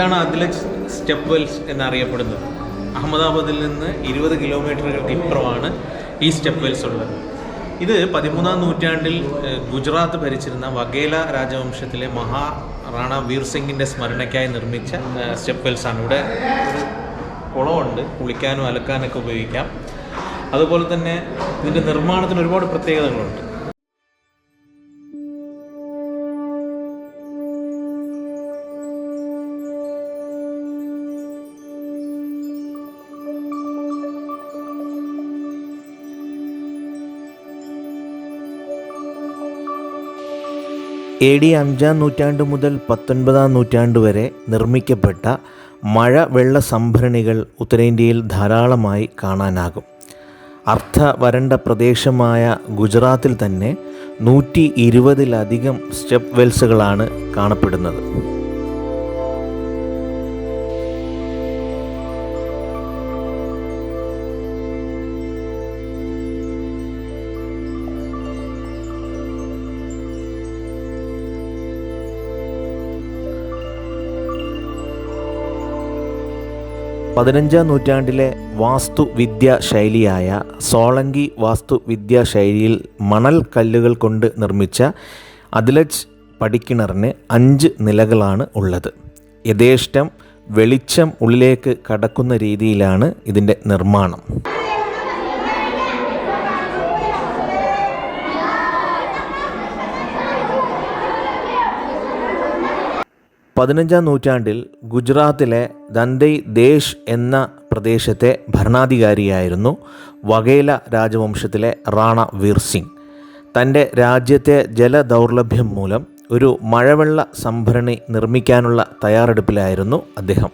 ഇതാണ് അദ്ലജ് step Wells എന്നറിയപ്പെടുന്നത്. അഹമ്മദാബാദിൽ നിന്ന് ഇരുപത് കിലോമീറ്ററുകൾക്ക് ഇപ്പുറമാണ് ഈ സ്റ്റെപ്പ് വെൽസ് ഉള്ളത്. ഇത് പതിമൂന്നാം നൂറ്റാണ്ടിൽ ഗുജറാത്ത് ഭരിച്ചിരുന്ന വഗേല രാജവംശത്തിലെ മഹാറാണ വീർ സിംഗിന്റെ സ്മരണയ്ക്കായി നിർമ്മിച്ച സ്റ്റെപ്പ് വെൽസ് ആണ് ഇവിടെ കുളമുണ്ട്. കുളിക്കാനും അലക്കാനൊക്കെ ഉപയോഗിക്കാം. അതുപോലെ തന്നെ ഇതിന്റെ നിർമ്മാണത്തിന് ഒരുപാട് പ്രത്യേകതകളുണ്ട്. എ ഡി അഞ്ചാം നൂറ്റാണ്ട് മുതൽ പത്തൊൻപതാം നൂറ്റാണ്ട് വരെ നിർമ്മിക്കപ്പെട്ട മഴ വെള്ള സംഭരണികൾ ഉത്തരേന്ത്യയിൽ ധാരാളമായി കാണാനാകും. അർത്ഥ വരണ്ട പ്രദേശമായ ഗുജറാത്തിൽ തന്നെ നൂറ്റി ഇരുപതിലധികം സ്റ്റെപ്പ് വെൽസുകളാണ് കാണപ്പെടുന്നത്. പതിനഞ്ചാം നൂറ്റാണ്ടിലെ വാസ്തുവിദ്യാ ശൈലിയായ സോളങ്കി വാസ്തുവിദ്യാ ശൈലിയിൽ മണൽ കല്ലുകൾ കൊണ്ട് നിർമ്മിച്ച അതിലജ് പടിക്കിണറിന് അഞ്ച് നിലകളാണ് ഉള്ളത്. യഥേഷ്ടം വെളിച്ചം ഉള്ളിലേക്ക് കടക്കുന്ന രീതിയിലാണ് ഇതിന്റെ നിർമ്മാണം. പതിനഞ്ചാം നൂറ്റാണ്ടിൽ ഗുജറാത്തിലെ ദന്തൈ ദേശ് എന്ന പ്രദേശത്തെ ഭരണാധികാരിയായിരുന്നു വഗേല രാജവംശത്തിലെ റാണ വീർ സിംഗ്. തന്റെ രാജ്യത്തെ ജലദൗർലഭ്യം മൂലം ഒരു മഴവെള്ള സംഭരണി നിർമ്മിക്കാനുള്ള തയ്യാറെടുപ്പിലായിരുന്നു അദ്ദേഹം.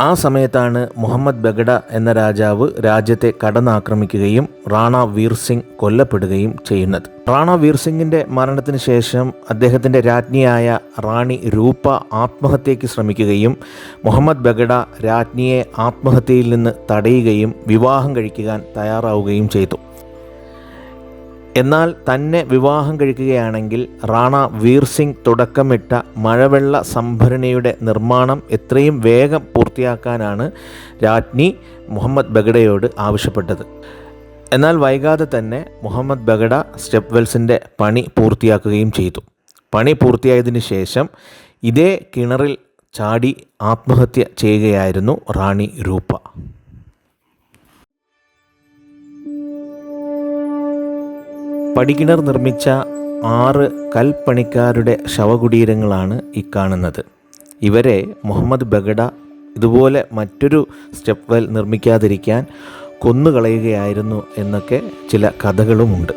ആ സമയത്താണ് മുഹമ്മദ് ബഗഡ എന്ന രാജാവ് രാജ്യത്തെ കടന്നാക്രമിക്കുകയും റാണ വീർ സിംഗ് കൊല്ലപ്പെടുകയും ചെയ്യുന്നത്. റാണ വീർ സിംഗിന്റെ മരണത്തിന് ശേഷം അദ്ദേഹത്തിന്റെ രാജ്ഞിയായ റാണി രൂപ ആത്മഹത്യയ്ക്ക് ശ്രമിക്കുകയും മുഹമ്മദ് ബഗഡ രാജ്ഞിയെ ആത്മഹത്യയിൽ നിന്ന് തടയുകയും വിവാഹം കഴിക്കാൻ തയ്യാറാവുകയും ചെയ്തു. എന്നാൽ തന്നെ വിവാഹം കഴിക്കുകയാണെങ്കിൽ റാണ വീർ സിംഗ് തുടക്കമിട്ട മഴവെള്ള സംഭരണിയുടെ നിർമ്മാണം എത്രയും വേഗം പൂർത്തിയാക്കാനാണ് രാജ്ഞി മുഹമ്മദ് ബഗഡയോട് ആവശ്യപ്പെട്ടത്. എന്നാൽ വൈകാതെ തന്നെ മുഹമ്മദ് ബഗഡ സ്റ്റെപ്പ് വെൽസിന്റെ പണി പൂർത്തിയാക്കുകയും ചെയ്തു. പണി പൂർത്തിയായതിനു ശേഷം ഇതേ കിണറിൽ ചാടി ആത്മഹത്യ ചെയ്യുകയായിരുന്നു റാണി രൂപ. പടികിണർ നിർമ്മിച്ച ആറ് കൽപ്പണിക്കാരുടെ ശവകുടീരങ്ങളാണ് ഈ കാണുന്നത്. ഇവരെ മുഹമ്മദ് ബഗഡ ഇതുപോലെ മറ്റൊരു സ്റ്റെപ്പ് വെൽ നിർമ്മിക്കാതിരിക്കാൻ കൊന്നുകളയുകയായിരുന്നു എന്നൊക്കെ ചില കഥകളുമുണ്ട്.